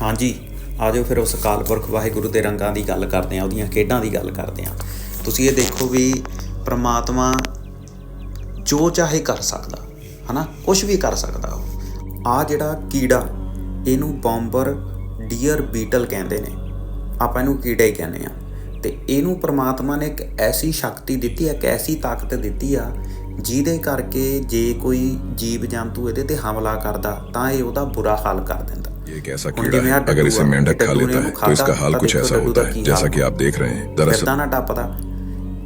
ਹਾਂਜੀ ਆਜੋ ਫਿਰ ਉਸ ਅਕਾਲ ਪੁਰਖ ਵਾਹਿਗੁਰੂ ਦੇ ਰੰਗਾਂ ਦੀ ਗੱਲ ਕਰਦੇ ਆਂ ਉਹਦੀਆਂ ਖੇਡਾਂ ਦੀ ਗੱਲ ਕਰਦੇ ਆਂ ਤੁਸੀਂ ਇਹ ਦੇਖੋ ਵੀ ਪ੍ਰਮਾਤਮਾ ਜੋ ਚਾਹੇ ਕਰ ਸਕਦਾ, ਹਨਾ? ਕੁਝ ਵੀ ਕਰ ਸਕਦਾ ਉਹ। ਆ ਜਿਹੜਾ ਕੀੜਾ, ਇਹਨੂੰ ਬੌਂਬਰ ਡੀਅਰ ਬੀਟਲ ਕਹਿੰਦੇ ਨੇ। ਆਪਾਂ ਇਹਨੂੰ ਕੀੜਾ ਹੀ ਕਹਿੰਦੇ ਆ ਤੇ ਇਹਨੂੰ ਪ੍ਰਮਾਤਮਾ ਨੇ ਇੱਕ ਐਸੀ ਸ਼ਕਤੀ ਦਿੱਤੀ ਹੈ ਇੱਕ ਐਸੀ ਤਾਕਤ ਦਿੱਤੀ ਆ, ਜਿਹਦੇ ਕਰਕੇ ਜੇ ਕੋਈ ਜੀਵ ਜੰਤੂ ਇਹਦੇ ਤੇ ਹਮਲਾ ਕਰਦਾ, ਤਾਂ ਇਹ ਉਹਦਾ ਬੁਰਾ ਹਾਲ ਕਰ ਦਿੰਦਾ। ये एक ऐसा ਹੁਣ कीड़ा ਜਿਵੇਂ है ਆਹ अगर इसे ਡੱਡੂ ਆ, मेंढक खा ਡੱਡੂ ਨੇ लेता ਉਹਨੂੰ है तो इसका ਖਾਧਾ, हाल ਤਾਂ कुछ ਦੇਖੋ ऐसा ਡੱਡੂ होता ਦਾ है ਕੀ जैसा ਹਾਲ कि आप देख रहे हैं दरअसल ਫਿਰਦਾ ਨਾ ਟੱਪਦਾ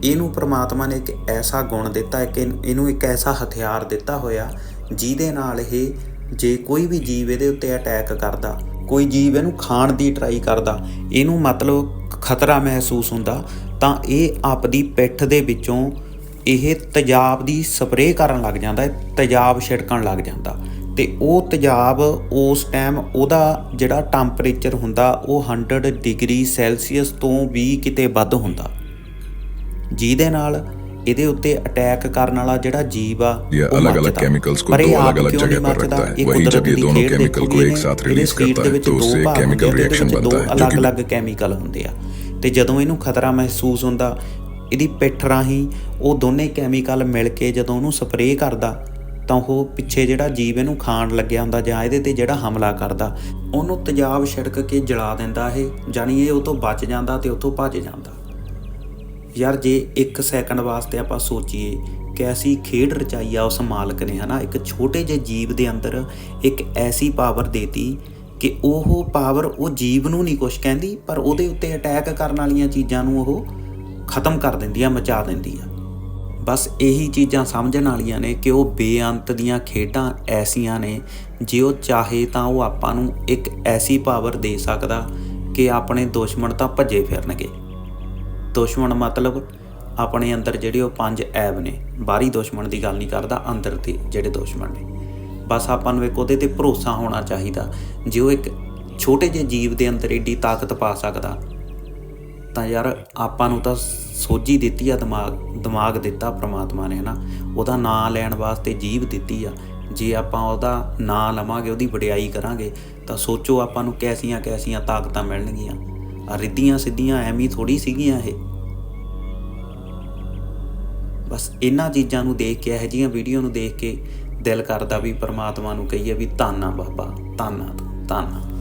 ਇਹਨੂੰ ਪ੍ਰਮਾਤਮਾ ਨੇ ਇੱਕ ਐਸਾ ਗੁਣ ਦਿੱਤਾ ਹੈ ਕਿ ਇਹਨੂੰ ਇੱਕ ਐਸਾ ਹਥਿਆਰ ਦਿੱਤਾ ਹੋਇਆ ਜਿਹਦੇ ਨਾਲ ਇਹ ਜੇ ਕੋਈ ਵੀ ਜੀਵ ਇਹਦੇ ਉੱਤੇ ਅਟੈਕ ਕਰਦਾ ਕੋਈ ਜੀਵ ਇਹਨੂੰ ਖਾਣ ਦੀ ਟਰਾਈ ਕਰਦਾ ਇਹਨੂੰ ਮਤਲਬ ਖਤਰਾ ਮਹਿਸੂਸ ਹੁੰਦਾ ਤਾਂ ਇਹ ਆਪਦੀ ਪਿੱਠ ਦੇ ਵਿੱਚੋਂ ਇਹ ਤੇਜ਼ਾਬ ਦੀ ਸਪਰੇਅ ਕਰਨ ਲੱਗ ਜਾਂਦਾ ਹੈ ਤੇਜ਼ਾਬ ਛਿੜਕਣ ਲੱਗ ਜਾਂਦਾ ਤੇ ਉਹ ਤੇਜ਼ਾਬ ਉਸ ਟਾਈਮ ਉਹਦਾ ਜਿਹੜਾ ਟੈਂਪਰੇਚਰ ਹੁੰਦਾ ਉਹ 100 ਡਿਗਰੀ ਸੈਲਸੀਅਸ ਤੋਂ ਵੀ ਕਿਤੇ ਵੱਧ ਹੁੰਦਾ ਜਿਹਦੇ ਨਾਲ ਇਹਦੇ ਉੱਤੇ ਅਟੈਕ ਕਰਨ ਵਾਲਾ ਜਿਹੜਾ ਜੀਵ ਆ ये ਉਹ अलग-अलग ਮੱਚਦਾ। chemicals को ਪਰ ਇਹ दो ਆਪ अलग-अलग ਕਿਉਂ ਨਹੀਂ जगह पर ਮੱਚਦਾ? रखता है। ਇਹ वहीं ਕੁਦਰਤ जब ये ਦੀ दोनों ਖੇਡ chemical ਦੇਖੋ को ਇਹਨੇ- एक साथ ਇਹਦੇ release ਸਰੀਰ करता ਦੇ है, ਵਿੱਚ तो ਦੋ उससे ਭਾਗ chemical ਹੁੰਦੇ ਆ, ਇਹਦੇ reaction ਵਿੱਚ बनता ਦੋ है, जो कि- ਅਲੱਗ-ਅਲੱਗ ਕੈਮੀਕਲ ਹੁੰਦੇ ਆ ਤੇ ਜਦੋਂ ਇਹਨੂੰ ਖਤਰਾ ਮਹਿਸੂਸ ਹੁੰਦਾ ਇਹਦੀ ਪਿੱਠ ਰਾਹੀਂ ਉਹ ਦੋਨੇ ਕੈਮੀਕਲ ਮਿਲ ਕੇ ਜਦੋਂ ਉਹਨੂੰ ਸਪਰੇਅ ਕਰਦਾ ਤਾਂ ਉਹ ਪਿੱਛੇ ਜਿਹੜਾ ਜੀਵ ਇਹਨੂੰ ਖਾਣ ਲੱਗਿਆ ਹੁੰਦਾ ਜਾਂ ਇਹਦੇ ਤੇ ਜਿਹੜਾ ਹਮਲਾ ਕਰਦਾ, ਉਹਨੂੰ ਤੇਜ਼ਾਬ ਛਿੜਕ ਕੇ ਜਲਾ ਦਿੰਦਾ ਇਹ ਜਾਨੀ ਇਹ ਉਹ ਤੋਂ ਬਚ ਜਾਂਦਾ ਤੇ ਉੱਥੋਂ ਭੱਜ ਜਾਂਦਾ। ਯਾਰ ਜੇ 1 ਸੈਕਿੰਡ ਵਾਸਤੇ ਆਪਾਂ ਸੋਚੀਏ ਕਿ ਐਸੀ ਖੇਡ ਰਚਾਈ ਆ ਉਸ ਮਾਲਕ ਨੇ, ਹਨਾ? ਇੱਕ ਛੋਟੇ ਜਿਹੇ ਜੀਵ ਦੇ ਅੰਦਰ ਇੱਕ ਐਸੀ ਪਾਵਰ ਦੇਤੀ ਕਿ ਉਹ ਪਾਵਰ ਉਹ ਜੀਵ ਨੂੰ ਨਹੀਂ ਕੁਛ ਕਹਿੰਦੀ, ਪਰ ਉਹਦੇ ਉੱਤੇ ਅਟੈਕ ਕਰਨ ਵਾਲੀਆਂ ਚੀਜ਼ਾਂ ਨੂੰ ਉਹ ਖਤਮ ਕਰ ਦਿੰਦੀ ਆ, ਮਚਾ ਦਿੰਦੀ ਆ। ਬਸ ਇਹੀ ਚੀਜ਼ਾਂ ਸਮਝਣ ਵਾਲੀਆਂ ਨੇ ਕਿ ਉਹ ਬੇਅੰਤ ਦੀਆਂ ਖੇਡਾਂ ਐਸੀਆਂ ਨੇ, ਜੇ ਉਹ ਚਾਹੇ ਤਾਂ ਉਹ ਆਪਾਂ ਨੂੰ ਇੱਕ ਐਸੀ ਪਾਵਰ ਦੇ ਸਕਦਾ ਕਿ ਆਪਣੇ ਦੁਸ਼ਮਣ ਤਾਂ ਭੱਜੇ ਫਿਰਨਗੇ। ਦੁਸ਼ਮਣ ਮਤਲਬ ਆਪਣੇ ਅੰਦਰ ਜਿਹੜੇ ਉਹ ਪੰਜ ਐਬ ਨੇ, ਬਾਹਰੀ ਦੁਸ਼ਮਣ ਦੀ ਗੱਲ ਨਹੀਂ ਕਰਦਾ, ਅੰਦਰ ਦੇ ਜਿਹੜੇ ਦੁਸ਼ਮਣ ਨੇ। ਬਸ ਆਪਾਂ ਨੂੰ ਇੱਕ ਉਹਦੇ ਤੇ ਭਰੋਸਾ ਹੋਣਾ ਚਾਹੀਦਾ। ਜੇ ਉਹ ਇੱਕ ਛੋਟੇ ਜਿਹੇ ਜੀਵ ਦੇ ਅੰਦਰ ਏਡੀ ਤਾਕਤ ਪਾ ਸਕਦਾ, ਤਾਂ ਯਾਰ ਆਪਾਂ ਨੂੰ ਤਾਂ ਸੋਝੀ ਦਿੱਤੀ ਆ ਦਿਮਾਗ। ਦਿਮਾਗ ਦਿੱਤਾ ਪ੍ਰਮਾਤਮਾ ਨੇ, ਹਨਾ? ਉਹਦਾ ਨਾਂ ਲੈਣ ਵਾਸਤੇ ਜੀਵ ਦਿੱਤੀ ਆ। ਜੇ ਆਪਾਂ ਉਹਦਾ ਨਾਂ ਲਵਾਂਗੇ, ਉਹਦੀ ਵਡਿਆਈ ਕਰਾਂਗੇ, ਤਾਂ ਸੋਚੋ ਆਪਾਂ ਨੂੰ ਕੈਸੀਆਂ ਕੈਸੀਆਂ ਤਾਕਤਾਂ ਮਿਲਣਗੀਆਂ। ਆਹ ਰਿੱਧੀਆਂ ਸਿੱਧੀਆਂ ਐਵੇਂ ਥੋੜੀ ਸੀਗੀਆਂ ਇਹ। ਬਸ ਇਹਨਾਂ ਚੀਜ਼ਾਂ ਨੂੰ ਦੇਖ ਕੇ, ਇਹੋ ਜਿਹੀਆਂ ਵੀਡੀਓ ਨੂੰ ਦੇਖ ਕੇ ਦਿਲ ਕਰਦਾ ਵੀ ਪ੍ਰਮਾਤਮਾ ਨੂੰ ਕਹੀਏ ਵੀ ਧੰਨ ਬਾਬਾ, ਧੰਨ ਆ